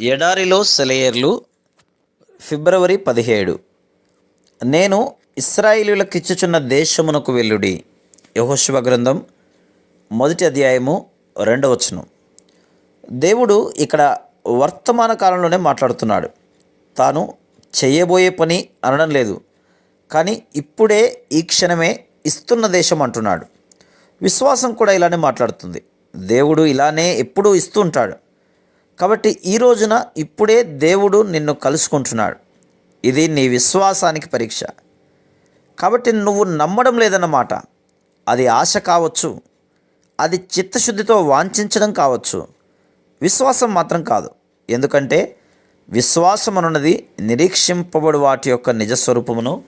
ఎడారిలో సెలయర్లు ఫిబ్రవరి పదిహేడు. నేను ఇస్రాయిలీలకిచ్చుచున్న దేశమునకు వెల్లుడి యహోశివ గ్రంథం మొదటి అధ్యాయము రెండవచనం దేవుడు ఇక్కడ వర్తమాన కాలంలోనే మాట్లాడుతున్నాడు. తాను చేయబోయే పని అనడం లేదు. కానీ ఇప్పుడే ఈ క్షణమే ఇస్తున్న దేశం అంటున్నాడు. విశ్వాసం కూడా ఇలానే మాట్లాడుతుంది. దేవుడు ఇలానే ఎప్పుడూ ఇస్తూ ఉంటాడు. కాబట్టి ఈ రోజున ఇప్పుడే దేవుడు నిన్ను కలుసుకుంటున్నాడు. ఇది నీ విశ్వాసానికి పరీక్ష. కాబట్టి నువ్వు నమ్మడం లేదన్నమాట. అది ఆశ కావచ్చు. అది చిత్తశుద్ధితో వాంఛించడం కావచ్చు. విశ్వాసం మాత్రం కాదు. ఎందుకంటే విశ్వాసం అనున్నది నిరీక్షింపబడు వాటి యొక్క నిజస్వరూపమును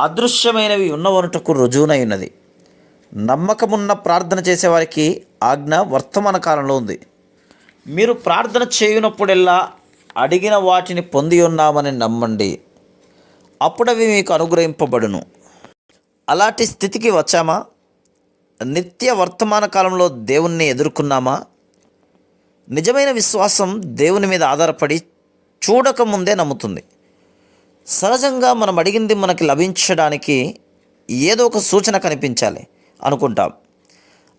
అదృశ్యమైనవి ఉన్నవనుటకు రుజువునై ఉన్నది. నమ్మకమున్న ప్రార్థన చేసేవారికి ఆజ్ఞ వర్తమాన కాలంలో ఉంది. మీరు ప్రార్థన చేయునప్పుడెల్లా అడిగిన వాటిని పొంది ఉన్నామని నమ్మండి. అప్పుడవి మీకు అనుగ్రహింపబడును. అలాంటి స్థితికి వచ్చామా? నిత్య వర్తమాన కాలంలో దేవుణ్ణి ఎదుర్కొన్నామా? నిజమైన విశ్వాసం దేవుని మీద ఆధారపడి చూడకముందే నమ్ముతుంది. సహజంగా మనం అడిగింది మనకి లభించడానికి ఏదో ఒక సూచన కనిపించాలి అనుకుంటాం.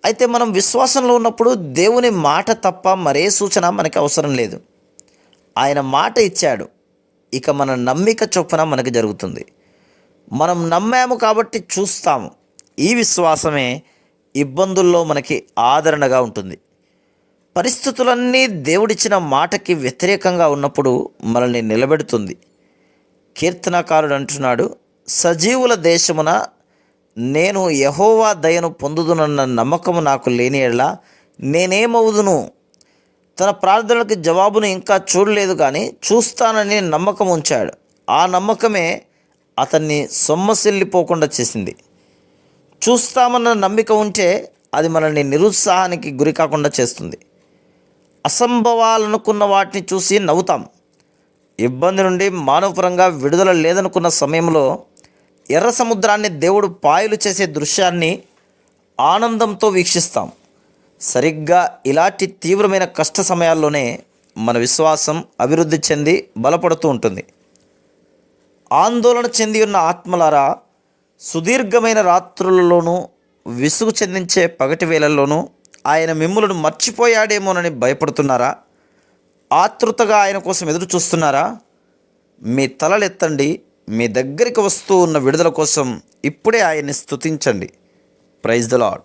అయితే మనం విశ్వాసంలో ఉన్నప్పుడు దేవుని మాట తప్ప మరే సూచన మనకి అవసరం లేదు. ఆయన మాట ఇచ్చాడు. ఇక మన నమ్మిక చొప్పున మనకి జరుగుతుంది. మనం నమ్మాము కాబట్టి చూస్తాము. ఈ విశ్వాసమే ఇబ్బందుల్లో మనకి ఆదరణగా ఉంటుంది. పరిస్థితులన్నీ దేవుడిచ్చిన మాటకి వ్యతిరేకంగా ఉన్నప్పుడు మనల్ని నిలబెడుతుంది. కీర్తనకారుడు అంటున్నాడు సజీవుల దేశమున నేను యహోవా దయను పొందుదునన్న నమ్మకము నాకు లేని ఎడల నేనేమవుదును? తన ప్రార్థనలకు జవాబును ఇంకా చూడలేదు కానీ చూస్తానని నమ్మకం ఉంచాడు. ఆ నమ్మకమే అతన్ని సొమ్మసిల్లిపోకుండా చేసింది. చూస్తామన్న నమ్మిక ఉంటే అది మనల్ని నిరుత్సాహానికి గురి కాకుండా చేస్తుంది. అసంభవాలనుకున్న వాటిని చూసి నవ్వుతాం. ఇబ్బంది నుండి మానవపరంగా విడుదల లేదనుకున్న సమయంలో ఎర్ర సముద్రాన్ని దేవుడు పాయలు చేసే దృశ్యాన్ని ఆనందంతో వీక్షిస్తాం. సరిగ్గా ఇలాంటి తీవ్రమైన కష్ట సమయాల్లోనే మన విశ్వాసం అభివృద్ధి చెంది బలపడుతూ ఉంటుంది. ఆందోళన చెంది ఉన్న ఆత్మలారా సుదీర్ఘమైన రాత్రులలోనూ విసుగు చెందించే పగటి వేళల్లోనూ ఆయన మిమ్ములను మర్చిపోయాడేమోనని భయపడుతున్నారా? ఆతృతగా ఆయన కోసం ఎదురు చూస్తున్నారా మీ తలలెత్తండి మీ దగ్గరికి వస్తూ ఉన్న విడుదల కోసం ఇప్పుడే ఆయన్ని స్తుతించండి. Praise the lord